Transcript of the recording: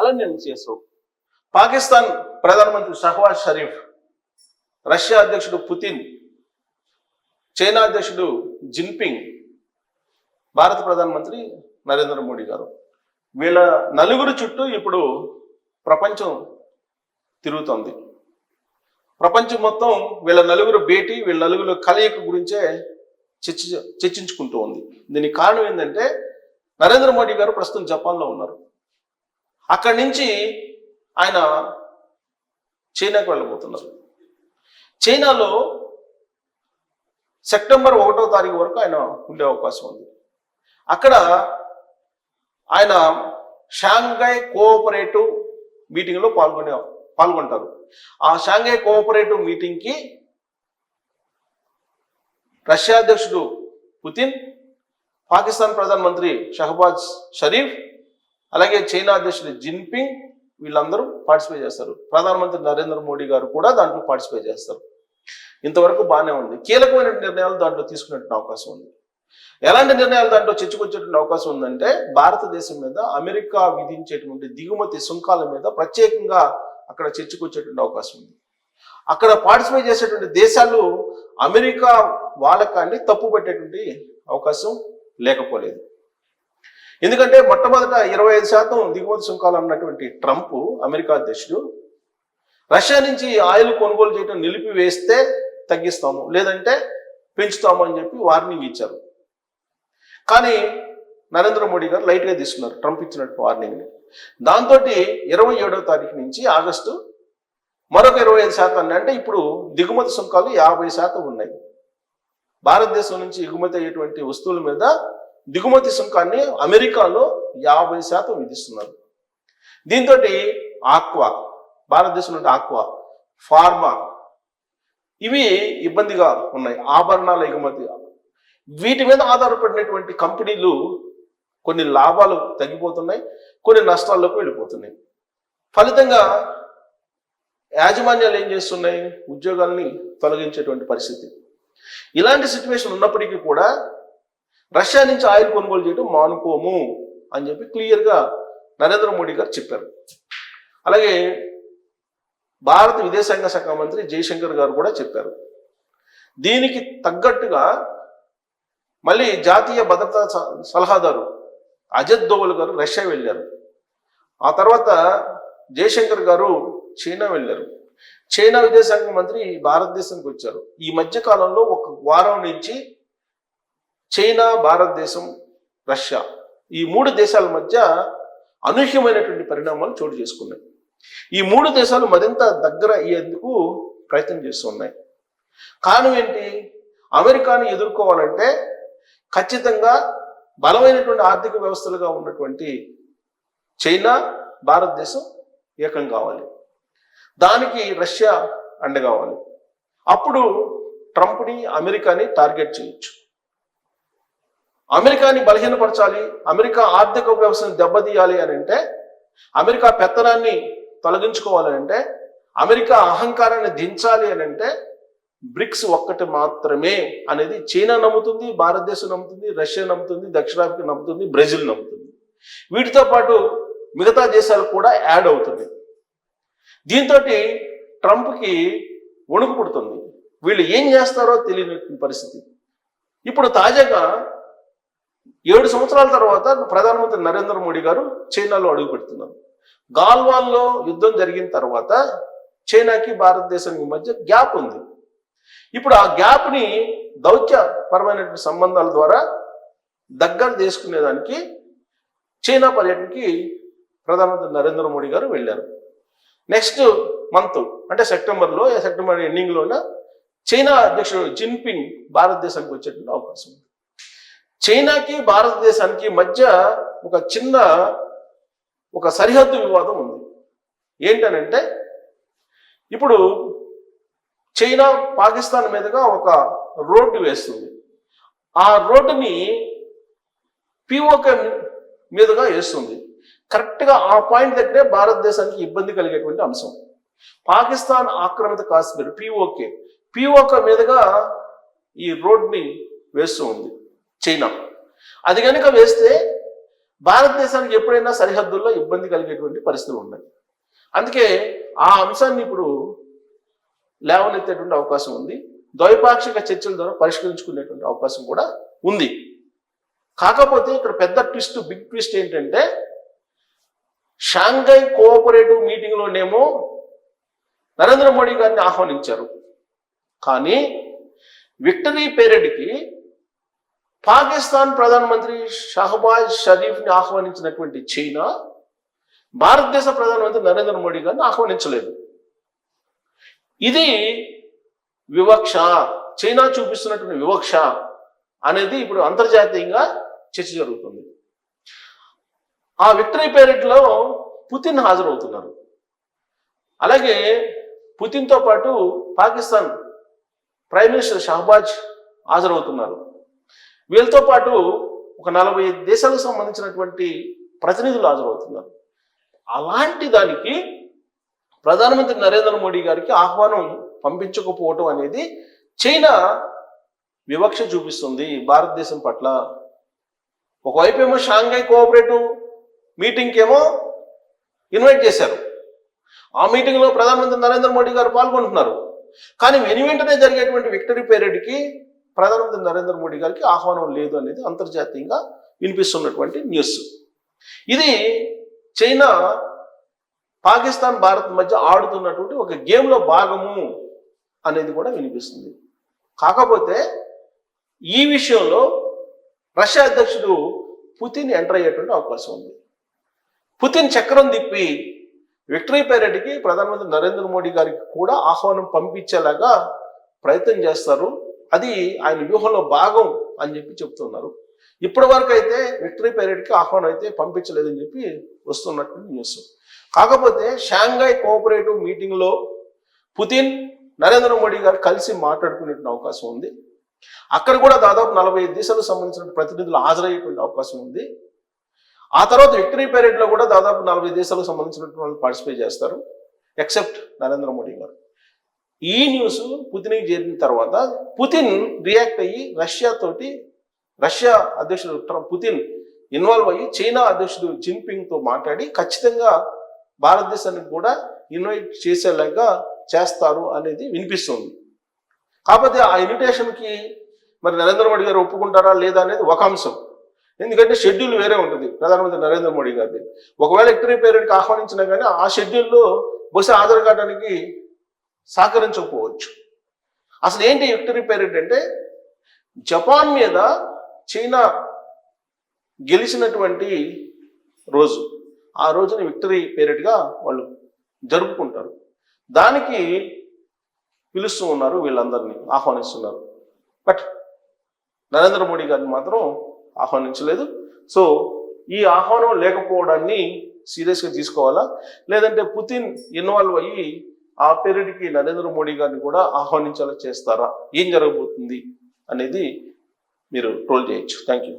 అలా నేను చేసావు పాకిస్తాన్ ప్రధానమంత్రి షహవాజ్ షరీఫ్ రష్యా అధ్యక్షుడు పుతిన్ చైనా అధ్యక్షుడు జిన్పింగ్ భారత ప్రధానమంత్రి నరేంద్ర మోడీ గారు. వీళ్ళ నలుగురు చుట్టూ ఇప్పుడు ప్రపంచం తిరుగుతోంది. ప్రపంచం మొత్తం వీళ్ళ నలుగురు భేటీ వీళ్ళ నలుగురు కలయిక గురించే చర్చ చర్చించుకుంటూ ఉంది. దీనికి కారణం ఏంటంటే నరేంద్ర మోడీ గారు ప్రస్తుతం జపాన్లో ఉన్నారు. అక్కడి నుంచి ఆయన చైనాకు వెళ్ళబోతున్నారు. చైనాలో సెప్టెంబర్ ఒకటో తారీఖు వరకు ఆయన ఉండే అవకాశం ఉంది. అక్కడ ఆయన షాంఘై కోఆపరేటివ్ మీటింగ్లో పాల్గొనే పాల్గొంటారు. ఆ షాంఘై కోఆపరేటివ్ మీటింగ్కి రష్యా అధ్యక్షుడు పుతిన్ పాకిస్తాన్ ప్రధానమంత్రి షహబాజ్ షరీఫ్ అలాగే చైనా అధ్యక్షుడు జిన్పింగ్ వీళ్ళందరూ పార్టిసిపేట్ చేస్తారు. ప్రధానమంత్రి నరేంద్ర మోడీ గారు కూడా దాంట్లో పార్టిసిపేట్ చేస్తారు. ఇంతవరకు బాగానే ఉంది. కీలకమైన నిర్ణయాలు దాంట్లో తీసుకునేటువంటి అవకాశం ఉంది. ఎలాంటి నిర్ణయాలు దాంట్లో చర్చకొచ్చేటువంటి అవకాశం ఉందంటే భారతదేశం మీద అమెరికా విధించేటువంటి దిగుమతి సుంకాల మీద ప్రత్యేకంగా అక్కడ చర్చకొచ్చేటువంటి అవకాశం ఉంది. అక్కడ పార్టిసిపేట్ చేసేటువంటి దేశాలు అమెరికా వాడకాన్ని తప్పు పెట్టేటువంటి అవకాశం లేకపోలేదు. ఎందుకంటే మొట్టమొదట ఇరవై ఐదు శాతం దిగుమతి సుంకాలు అన్నటువంటి ట్రంప్ అమెరికా అధ్యక్షుడు రష్యా నుంచి ఆయిల్ కొనుగోలు చేయడం నిలిపివేస్తే తగ్గిస్తాము లేదంటే పెంచుతాము అని చెప్పి వార్నింగ్ ఇచ్చారు. కానీ నరేంద్ర మోడీ గారు లైట్గా తీసుకున్నారు ట్రంప్ ఇచ్చినట్టు వార్నింగ్ని దాంతో ఇరవై ఏడవ తారీఖు నుంచి ఆగస్టు మరొక ఇరవై ఐదు శాతాన్ని అంటే ఇప్పుడు దిగుమతి సుంకాలు యాభై శాతం ఉన్నాయి. భారతదేశం నుంచి ఎగుమతి అయ్యేటువంటి వస్తువుల మీద దిగుమతి సుంకాన్ని అమెరికాలో యాభై శాతం విధిస్తున్నారు. దీంతో ఆక్వా భారతదేశంలో ఆక్వా ఫార్మా ఇవి ఇబ్బందిగా ఉన్నాయి. ఆభరణాల ఎగుమతి. వీటి మీద ఆధారపడినటువంటి కంపెనీలు కొన్ని లాభాలు తగ్గిపోతున్నాయి కొన్ని నష్టాల్లోకి వెళ్ళిపోతున్నాయి. ఫలితంగా యాజమాన్యాలు ఏం చేస్తున్నాయి? ఉద్యోగాల్ని తొలగించేటువంటి పరిస్థితి. ఇలాంటి సిచ్యువేషన్ ఉన్నప్పటికీ కూడా రష్యా నుంచి ఆయిల్ కొనుగోలు చేయడం మానుకోము అని చెప్పి క్లియర్గా నరేంద్ర మోడీ గారు చెప్పారు. అలాగే భారత విదేశాంగ శాఖ మంత్రి జయశంకర్ గారు కూడా చెప్పారు. దీనికి తగ్గట్టుగా మళ్ళీ జాతీయ భద్రతా సలహాదారు అజిత్ దోవల్ గారు రష్యా వెళ్ళారు. ఆ తర్వాత జయశంకర్ గారు చైనా వెళ్ళారు. చైనా విదేశాంగ మంత్రి భారతదేశానికి వచ్చారు. ఈ మధ్య కాలంలో ఒక వారం నుంచి చైనా భారతదేశం రష్యా ఈ మూడు దేశాల మధ్య అనూహ్యమైనటువంటి పరిణామాలు చోటు చేసుకున్నాయి. ఈ మూడు దేశాలు మరింత దగ్గర అయ్యేందుకు ప్రయత్నం చేస్తున్నాయి కారణం ఏంటి? అమెరికాని ఎదుర్కోవాలంటే ఖచ్చితంగా బలమైనటువంటి ఆర్థిక వ్యవస్థలుగా ఉన్నటువంటి చైనా భారతదేశం ఏకం కావాలి. దానికి రష్యా అండ కావాలి. అప్పుడు ట్రంప్ని అమెరికాని టార్గెట్ చేయొచ్చు. అమెరికాని బలహీనపరచాలి అమెరికా ఆర్థిక వ్యవస్థను దెబ్బతీయాలి అని అంటే అమెరికా పెత్తనాన్ని తొలగించుకోవాలి అంటే అమెరికా అహంకారాన్ని దించాలి అని అంటే బ్రిక్స్ ఒక్కటి మాత్రమే అనేది చైనా నమ్ముతుంది భారతదేశం నమ్ముతుంది రష్యా నమ్ముతుంది దక్షిణాఫ్రికా నమ్ముతుంది బ్రెజిల్ నమ్ముతుంది. వీటితో పాటు మిగతా దేశాలు కూడా యాడ్ అవుతున్నాయి. దీంతో ట్రంప్కి వణుకు పుడుతుంది. వీళ్ళు ఏం చేస్తారో తెలియని పరిస్థితి. ఇప్పుడు తాజాగా ఏడు సంవత్సరాల తర్వాత ప్రధానమంత్రి నరేంద్ర మోడీ గారు చైనాలో అడుగు పెడుతున్నారు. గాల్వాన్లో యుద్ధం జరిగిన తర్వాత చైనాకి భారతదేశానికి మధ్య గ్యాప్ ఉంది. ఇప్పుడు ఆ గ్యాప్ని దౌత్యపరమైనటువంటి సంబంధాల ద్వారా దగ్గర చేసుకునేదానికి చైనా పర్యటనకి ప్రధానమంత్రి నరేంద్ర మోడీ గారు వెళ్ళారు. నెక్స్ట్ మంత్ అంటే సెప్టెంబర్లో సెప్టెంబర్ ఎండింగ్లోన చైనా అధ్యక్షుడు జిన్పింగ్ భారతదేశానికి వచ్చేటువంటి అవకాశం ఉంది. చైనాకి భారతదేశానికి మధ్య ఒక చిన్న ఒక సరిహద్దు వివాదం ఉంది. ఏంటనంటే ఇప్పుడు చైనా పాకిస్తాన్ మీదుగా ఒక రోడ్డు వేస్తుంది. ఆ రోడ్డుని పిఓకే మీదుగా వేస్తుంది. కరెక్ట్గా ఆ పాయింట్ దగ్గరే భారతదేశానికి ఇబ్బంది కలిగేటువంటి అంశం. పాకిస్తాన్ ఆక్రమిత కాశ్మీర్ పిఓకే పిఓకే మీదుగా ఈ రోడ్ని వేస్తూ ఉంది. చైనా. అది కనుక వేస్తే భారతదేశానికి ఎప్పుడైనా సరిహద్దుల్లో ఇబ్బంది కలిగేటువంటి పరిస్థితులు ఉన్నాయి అందుకే ఆ అంశాన్ని ఇప్పుడు లేవనెత్తేటువంటి అవకాశం ఉంది. ద్వైపాక్షిక చర్చల ద్వారా పరిష్కరించుకునేటువంటి అవకాశం కూడా ఉంది. కాకపోతే ఇక్కడ పెద్ద ట్విస్ట్ బిగ్ ట్విస్ట్ ఏంటంటే షాంఘై కోఆపరేటివ్ మీటింగ్లోనేమో నరేంద్ర మోడీ గారిని ఆహ్వానించారు. కానీ విక్టరీ పేరెడ్కి పాకిస్తాన్ ప్రధానమంత్రి షహబాజ్ షరీఫ్ని ఆహ్వానించినటువంటి చైనా భారతదేశ ప్రధానమంత్రి నరేంద్ర మోడీ గారిని ఆహ్వానించలేదు. ఇది వివక్ష చైనా చూపిస్తున్నటువంటి వివక్ష అనేది ఇప్పుడు అంతర్జాతీయంగా చర్చ జరుగుతుంది. ఆ విక్టరీ పేరెట్లో పుతిన్ హాజరవుతున్నారు. అలాగే పుతిన్తో పాటు పాకిస్తాన్ ప్రైమ్ మినిస్టర్ షహబాజ్ హాజరవుతున్నారు. వీళ్ళతో పాటు ఒక నలభై దేశాలకు సంబంధించినటువంటి ప్రతినిధులు హాజరవుతున్నారు. అలాంటి దానికి ప్రధానమంత్రి నరేంద్ర మోడీ గారికి ఆహ్వానం పంపించకపోవటం అనేది చైనా వివక్ష చూపిస్తుంది భారతదేశం పట్ల. ఒకవైపు ఏమో షాంఘై కోఆపరేటివ్ మీటింగ్కి ఏమో ఇన్వైట్ చేశారు. ఆ మీటింగ్లో ప్రధానమంత్రి నరేంద్ర మోడీ గారు పాల్గొంటున్నారు. కానీ వెను వెంటనే జరిగేటువంటి విక్టరీ పేరెడ్కి ప్రధానమంత్రి నరేంద్ర మోడీ గారికి ఆహ్వానం లేదు అనేది అంతర్జాతీయంగా వినిపిస్తున్నటువంటి న్యూస్. ఇది చైనా పాకిస్తాన్ భారత్ మధ్య ఆడుతున్నటువంటి ఒక గేమ్లో భాగము అనేది కూడా వినిపిస్తుంది. కాకపోతే ఈ విషయంలో రష్యా అధ్యక్షుడు పుతిన్ ఎంటర్ అయ్యేటువంటి అవకాశం ఉంది. పుతిన్ చక్రం తిప్పి విక్టరీ పెరెడ్కి ప్రధానమంత్రి నరేంద్ర మోడీ గారికి కూడా ఆహ్వానం పంపించేలాగా ప్రయత్నం చేస్తారు అది ఆయన వ్యూహంలో భాగం అని చెప్పి చెప్తున్నారు. ఇప్పటి వరకు అయితే విక్టరీ పెరెడ్కి ఆహ్వానం అయితే పంపించలేదని చెప్పి వస్తున్నట్టు న్యూస్ కాకపోతే షాంఘై కోఆపరేటివ్ మీటింగ్లో పుతిన్ నరేంద్ర మోడీ గారు కలిసి మాట్లాడుకునే అవకాశం ఉంది. అక్కడ కూడా దాదాపు నలభై ఐదు దేశాలకు సంబంధించిన ప్రతినిధులు హాజరయ్యేటువంటి అవకాశం ఉంది. ఆ తర్వాత విక్టరీ లో కూడా దాదాపు నలభై దేశాలకు సంబంధించినటువంటి వాళ్ళు పార్టిసిపేట్ చేస్తారు ఎక్సెప్ట్ నరేంద్ర మోడీ గారు. ఈ న్యూస్ పుతిన్కి చేరిన తర్వాత పుతిన్ రియాక్ట్ అయ్యి రష్యా తోటి రష్యా అధ్యక్షుడు పుతిన్ ఇన్వాల్వ్ అయ్యి చైనా అధ్యక్షుడు జిన్పింగ్తో మాట్లాడి ఖచ్చితంగా భారతదేశానికి కూడా ఇన్వైట్ చేసేలాగా చేస్తారు అనేది వినిపిస్తుంది. కాకపోతే ఆ ఇన్విటేషన్కి మరి నరేంద్ర మోడీ గారు ఒప్పుకుంటారా లేదా అనేది ఒక అంశం. ఎందుకంటే షెడ్యూల్ వేరే ఉంటుంది ప్రధానమంత్రి నరేంద్ర మోడీ గారిది. ఒకవేళ ఎక్టరీ పేరెంట్కి ఆహ్వానించినా కానీ ఆ షెడ్యూల్లో బహుశా హాజరు కావడానికి సహకరించకపోవచ్చు అసలు ఏంటి విక్టరీ పేరెంట్ అంటే జపాన్ మీద చైనా గెలిచినటువంటి రోజు. ఆ రోజుని విక్టరీ పేరెట్గా వాళ్ళు జరుపుకుంటారు. దానికి పిలుస్తూ ఉన్నారు వీళ్ళందరినీ ఆహ్వానిస్తున్నారు. బట్ నరేంద్ర మోడీ గారిని మాత్రం ఆహ్వానించలేదు. సో ఈ ఆహ్వానం లేకపోవడాన్ని సీరియస్గా తీసుకోవాలా? లేదంటే పుతిన్ ఇన్వాల్వ్ అయ్యి ఆ పీరియడ్కి నరేంద్ర మోడీ గారిని కూడా ఆహ్వానించేలా చేస్తారా? ఏం జరగబోతుంది అనేది మీరు ట్రోల్ చేయొచ్చు. Thank you